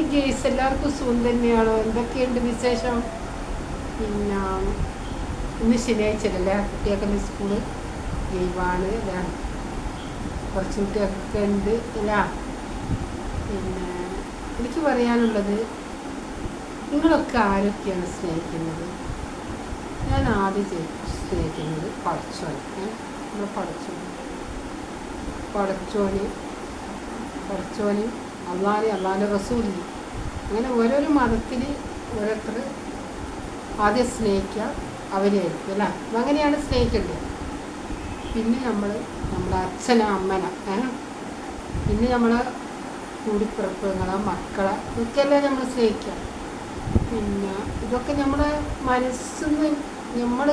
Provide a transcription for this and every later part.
Hi guys എല്ലാവർക്കും സുഖം തന്നെയാണോ? എന്തൊക്കെയുണ്ട് വിശേഷം? പിന്നെ ഇന്ന് ശനിയാഴ്ചയല്ലേ? കുട്ടിയൊക്കെ സ്കൂൾ ലീവാണ്. അല്ലേ കുറച്ച് കുട്ടിയൊക്കെ ഉണ്ട്. അല്ല പിന്നെ എനിക്ക് പറയാനുള്ളത് നിങ്ങളൊക്കെ ആരൊക്കെയാണ് സ്നേഹിക്കുന്നത്? ഞാൻ ആദ്യം സ്നേഹിക്കുന്നത് പടച്ചോനെ. നമ്മൾ പടച്ചോനെ പടച്ചോനെ. പടച്ചോന്. അള്ളാനെ അള്ളാഹിന്റെ റസൂലി അങ്ങനെ ഓരോരോ മതത്തിൽ ഓരോരുത്തർ ആദ്യം സ്നേഹിക്കുക അവരെയായിരിക്കും അല്ല? അങ്ങനെയാണ് സ്നേഹിക്കേണ്ടത്. പിന്നെ നമ്മൾ നമ്മുടെ അച്ഛന അമ്മന? പിന്നെ നമ്മൾ കൂടിപ്പിറപ്പുകളെ മക്കളെ ഇതൊക്കെയല്ലേ നമ്മൾ സ്നേഹിക്കുക. പിന്നെ ഇതൊക്കെ നമ്മുടെ മനസ്സിൽ നിന്ന് നമ്മൾ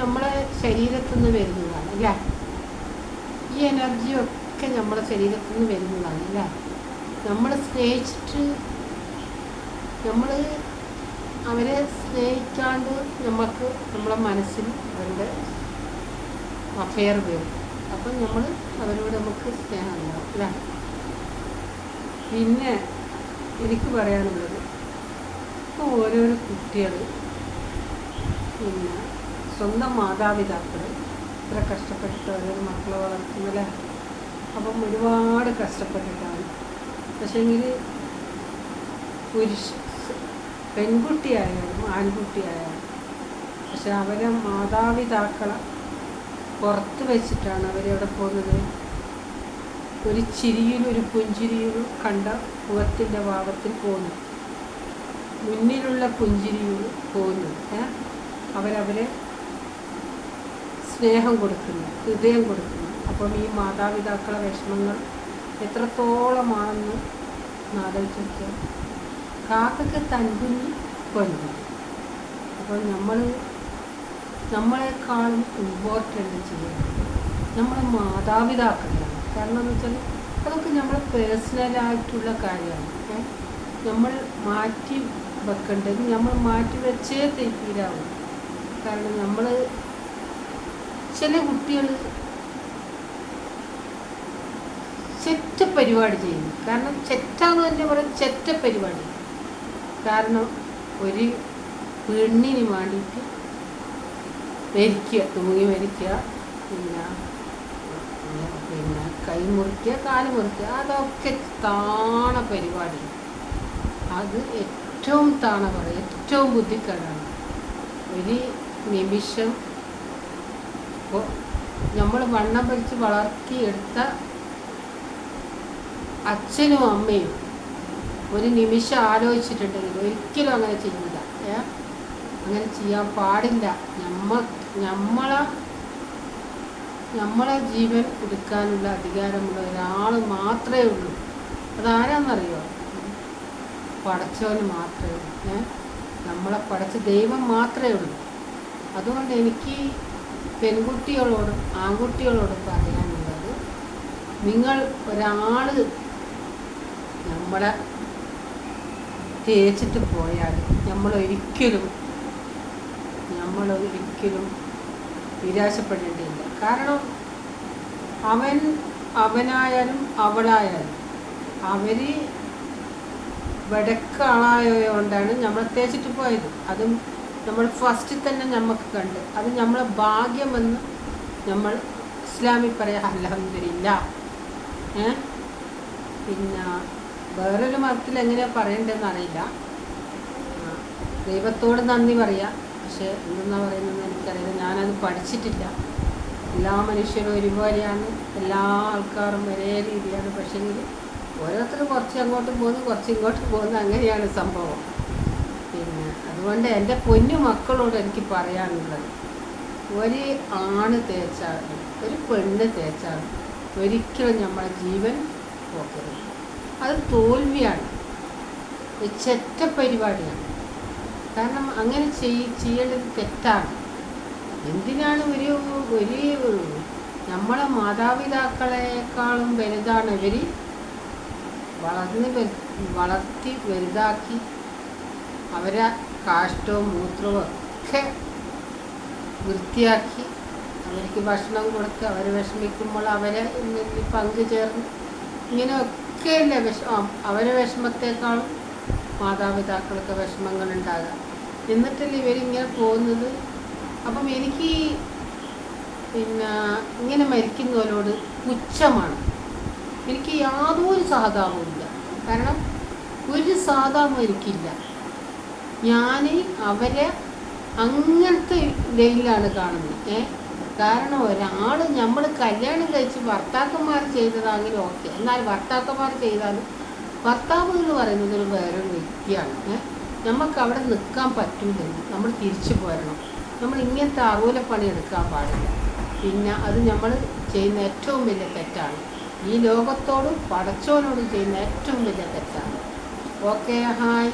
നമ്മളെ ശരീരത്തിൽ നിന്ന് വരുന്നതാണ് അല്ലേ? ഈ എനർജിയൊക്കെ നമ്മുടെ ശരീരത്തിൽ നിന്ന് വരുന്നതാണ് അല്ലേ? നമ്മൾ സ്നേഹിച്ചിട്ട് നമ്മൾ അവരെ സ്നേഹിക്കാണ്ട് നമുക്ക് നമ്മളെ മനസ്സിൽ അവരുടെ അഫെയർ വരും. അപ്പം നമ്മൾ അവരോട് നമുക്ക് സ്നേഹം ഉണ്ടാവും അല്ലേ? പിന്നെ എനിക്ക് പറയാനുള്ളത് ഇപ്പോൾ ഓരോരോ കുട്ടികൾ പിന്നെ സ്വന്തം മാതാപിതാക്കൾ ഇത്ര കഷ്ടപ്പെട്ടിട്ട് ഓരോരോ മക്കളെ വളർത്തുന്നല്ലേ? അപ്പം ഒരുപാട് കഷ്ടപ്പെട്ടിട്ടാണ്. പക്ഷേങ്കിൽ പുരുഷ പെൺകുട്ടിയായാലും ആൺകുട്ടിയായാലും പക്ഷെ അവരെ മാതാപിതാക്കളെ പുറത്ത് വെച്ചിട്ടാണ് അവരെവിടെ പോകുന്നത്. ഒരു ചിരിയിലും ഒരു പുഞ്ചിരിയിലും കണ്ട മുഖത്തിന്റെ ഭാവത്തിൽ പോകുന്നു മുന്നിലുള്ള പുഞ്ചിരിയിൽ പോകുന്നു? അവരവരെ സ്നേഹം കൊടുക്കുന്നു ഹൃദയം കൊടുക്കുന്നു. അപ്പം ഈ മാതാപിതാക്കളെ വിഷമങ്ങൾ എത്രത്തോളമാണെന്ന് ആലോചിച്ച് കാക്കയ്ക്ക് തൻകുഞ്ഞി കൊല്ലും അപ്പോൾ നമ്മൾ നമ്മളെക്കാളും ഇമ്പോർട്ടന്റ് ചെയ്യുന്നത് നമ്മളെ മാതാപിതാക്കളാണ്. കാരണം എന്ന് വെച്ചാൽ അതൊക്കെ നമ്മുടെ പേഴ്സണലായിട്ടുള്ള കാര്യമാണ്. നമ്മൾ മാറ്റി വെക്കേണ്ടത് നമ്മൾ മാറ്റി വെച്ചേ തീരാവും. കാരണം നമ്മൾ ചില കുട്ടികൾ ചെറ്റ പരിപാടി ചെയ്യുന്നു. കാരണം ചെറ്റാന്ന് തന്നെ പറയും ചെറ്റ പരിപാടി. കാരണം ഒരു പെണ്ണിന് വേണ്ടിയിട്ട് മരിക്കുക തൂങ്ങി മരിക്കുക പിന്നെ പിന്നെ കൈ മുറിക്കുക കാൽ മുറിക്കുക അതൊക്കെ താണ പരിപാടി. അത് ഏറ്റവും താണ പറയും ഏറ്റവും ബുദ്ധിക്കേടാണ്. ഒരു നിമിഷം ഇപ്പോൾ നമ്മൾ വണ്ണം വലിച്ച് വളർത്തിയെടുത്ത അച്ഛനും അമ്മയും ഒരു നിമിഷം ആലോചിച്ചിട്ടുണ്ടെങ്കിൽ ഒരിക്കലും അങ്ങനെ ചെയ്യില്ല ഏ? അങ്ങനെ ചെയ്യാൻ പാടില്ല. നമ്മ നമ്മളെ നമ്മളെ ജീവൻ എടുക്കാനുള്ള അധികാരമുള്ള ഒരാൾ മാത്രമേ ഉള്ളൂ. അതാരാന്നറിയോ? പടച്ചവന് മാത്രമേ ഉള്ളൂ. ഏ? നമ്മളെ പടച്ച ദൈവം മാത്രമേ ഉള്ളൂ. അതുകൊണ്ട് എനിക്ക് പെൺകുട്ടികളോടും ആൺകുട്ടികളോടും പറയാനുള്ളത് നിങ്ങൾ ഒരാൾ നമ്മളെ തേച്ചിട്ട് പോയാൽ നമ്മളൊരിക്കലും നമ്മളൊരിക്കലും നിരാശപ്പെടേണ്ടതില്ല. കാരണം അവൻ അവനായാലും അവളായാലും അവർ വടക്കാളായതുകൊണ്ടാണ് നമ്മൾ തേച്ചിട്ട് പോയത്. അതും നമ്മൾ ഫസ്റ്റ് തന്നെ നമുക്ക് കണ്ട്. അത് നമ്മളെ ഭാഗ്യമെന്ന് നമ്മൾ ഇസ്ലാമിൽ പറയാം അലഹമില്ല ഏ? പിന്നെ വേറൊരു മതത്തിൽ എങ്ങനെയാ പറയണ്ടെന്ന് അറിയില്ല. ദൈവത്തോട് നന്ദി പറയാ. പക്ഷേ എന്തെന്നാ പറയുന്നതെന്ന് എനിക്കറിയില്ല. ഞാനത് പഠിച്ചിട്ടില്ല. എല്ലാ മനുഷ്യരും ഒരുപോലെയാണ്. എല്ലാ ആൾക്കാരും ഒരേ രീതിയാണ്. പക്ഷേങ്കിൽ ഓരോരുത്തർ കുറച്ച് അങ്ങോട്ട് പോകുന്നു കുറച്ച് ഇങ്ങോട്ട് പോകുന്നു. അങ്ങനെയാണ് സംഭവം. പിന്നെ അതുകൊണ്ട് എന്റെ പൊന്നു മക്കളോട് എനിക്ക് പറയാനുള്ളത്. ഒരു ആണ് തേച്ചാലും ഒരു പെണ്ണ് തേച്ചാലും ഒരിക്കലും നമ്മളെ ജീവൻ പോക്കരുത്. അത് തോൽവിയാണ്. ചെറ്റ പരിപാടിയാണ്. കാരണം അങ്ങനെ ചെയ് ചെയ്യേണ്ടത് തെറ്റാണ്. എന്തിനാണ് ഒരു ഒരു നമ്മളെ മാതാപിതാക്കളെക്കാളും വലുതാണ് ഇവർ വളർന്ന് വളർത്തി വലുതാക്കി അവരെ കാഷ്ടവും മൂത്രവും ഒക്കെ വൃത്തിയാക്കി അവർക്ക് ഭക്ഷണം കൊടുത്ത് അവർ വിഷമിക്കുമ്പോൾ അവരെ പങ്കു പങ്കുചേർന്ന് ഇങ്ങനെയൊക്കെ ഒരിക്കലില്ല വിഷമം. അവരെ വിഷമത്തേക്കാളും മാതാപിതാക്കൾക്ക് വിഷമങ്ങൾ ഉണ്ടാകാം എന്നിട്ടല്ലേ ഇവരിങ്ങനെ പോകുന്നത്? അപ്പം എനിക്ക് പിന്നെ ഇങ്ങനെ മരിക്കുന്നവരോട് പുച്ഛമാണ്. എനിക്ക് യാതൊരു സഹതാപവും ഇല്ല. കാരണം ഒരു സഹതാപം എനിക്കില്ല. ഞാൻ അവരെ അങ്ങനത്തെ ഡെയിലാണ് കാണുന്നത്. ഏ? കാരണം ഒരാൾ നമ്മൾ കല്യാണം കഴിച്ച് ഭർത്താക്കന്മാർ ചെയ്തതാണെങ്കിൽ ഓക്കെ. എന്നാൽ ഭർത്താക്കന്മാർ ചെയ്താലും ഭർത്താവ് എന്ന് പറയുന്നത് ഒരു വേറൊരു വ്യക്തിയാണ്. നമുക്ക് അവിടെ നിൽക്കാൻ പറ്റില്ല നമ്മൾ തിരിച്ചു പോരണം. നമ്മൾ ഇങ്ങനത്തെ പണി എടുക്കാൻ പാടില്ല. പിന്നെ അത് നമ്മൾ ചെയ്യുന്ന ഏറ്റവും വലിയ തെറ്റാണ്. ഈ ലോകത്തോടും പടച്ചോനോടും ചെയ്യുന്ന ഏറ്റവും വലിയ തെറ്റാണ്. Okay hi.